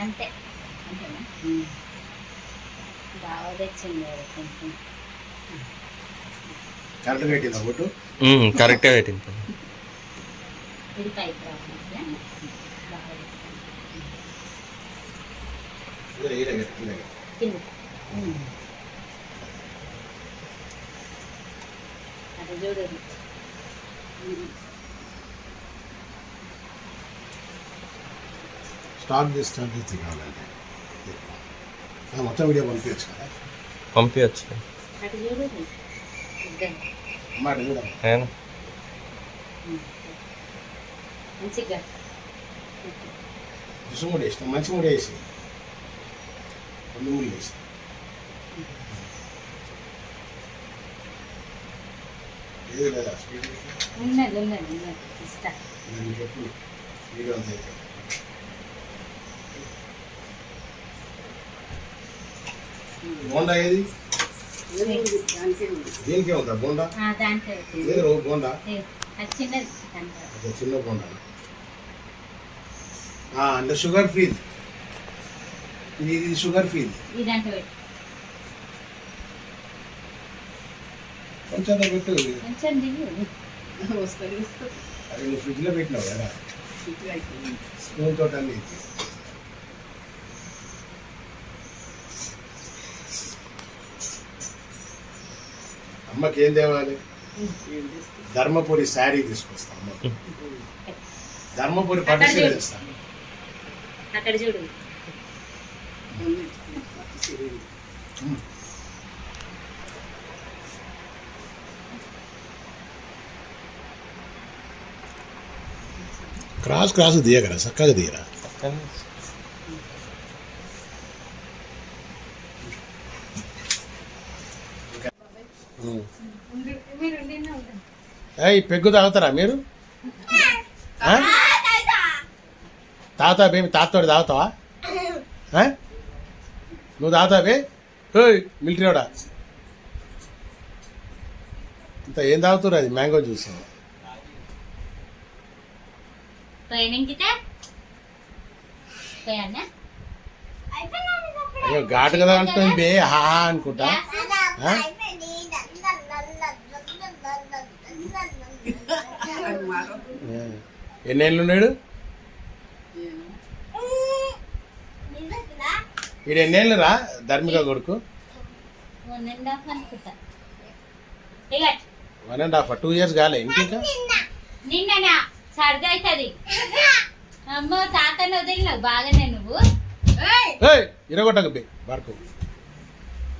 అంతే. అంతేనా? బాగా తెచ్చింది కొంచెం. పెట్టిందా కరెక్ట్గా పెట్టింది. ఇది పైకి రావట్లే బాగా తెచ్చింది. ఇదే, ఇదే, ఇదే. కింద. అది చూడు. స్టార్ట్ చేసి స్టార్ట్ చేసి కావాలంటే ఆ, మొత్తం వీడియో పంపించచ్చు కదా. పంపించచ్చు మాట నేను మంచిగా. రుసు కూడా వేసిన మంచి కూడా వేసి రెండు మూడు వేసి ఏది లేదా? స్పీడ్ ఉన్నది ఉన్నది ఉన్నది. ఇస్తా. నేను చెప్పు. వీడియో అంతా బోండా ఏది? దీనికే ఉందా బోండా? బోండా? చిన్న బోండా. ఆ, అంటే షుగర్ ఫ్రీ. ఇది ఇది షుగర్ ఫ్రీ. కొంచెం పెట్టు. అది నువ్వు ఫ్రిడ్జ్లో పెట్టినావు కదా? స్పూన్ తోటి అమ్మకి ఏం తేవాలి ధర్మపురి శారీ తీసుకొస్తా అమ్మ. ధర్మపురి పట్టు చీర తెస్తా. అక్కడ చూడు. క్రాస్ క్రాస్ తీయగరా చక్కగా తీయరా? ఏయ్ పెగ్గు తాగుతారా మీరు? ఆ? తాగుతా బే తాతతోటి తాగుతావా? నువ్వు తాగుతావా బే? ఓయ్ మిలిటరీ వాడా? ఇంత ఏం తాగుతురు అది? Mango juice. అయ్యో ఘాటు కదా అంటుంది బే హా అనుకుంటా. ఎన్నేళ్ళు ఉన్నాడు? వీడు ఎన్నేళ్ళు రా? ధర్మిక కొడుకు. One and half two years కాలే. ఇంకింకా నిన్ననా? సర్ది అవుతుంది అమ్మో తాతను వదిలినావు. బాగానే నువ్వు. ఏయ్ ఇరగొట్టకు బే బాడుకో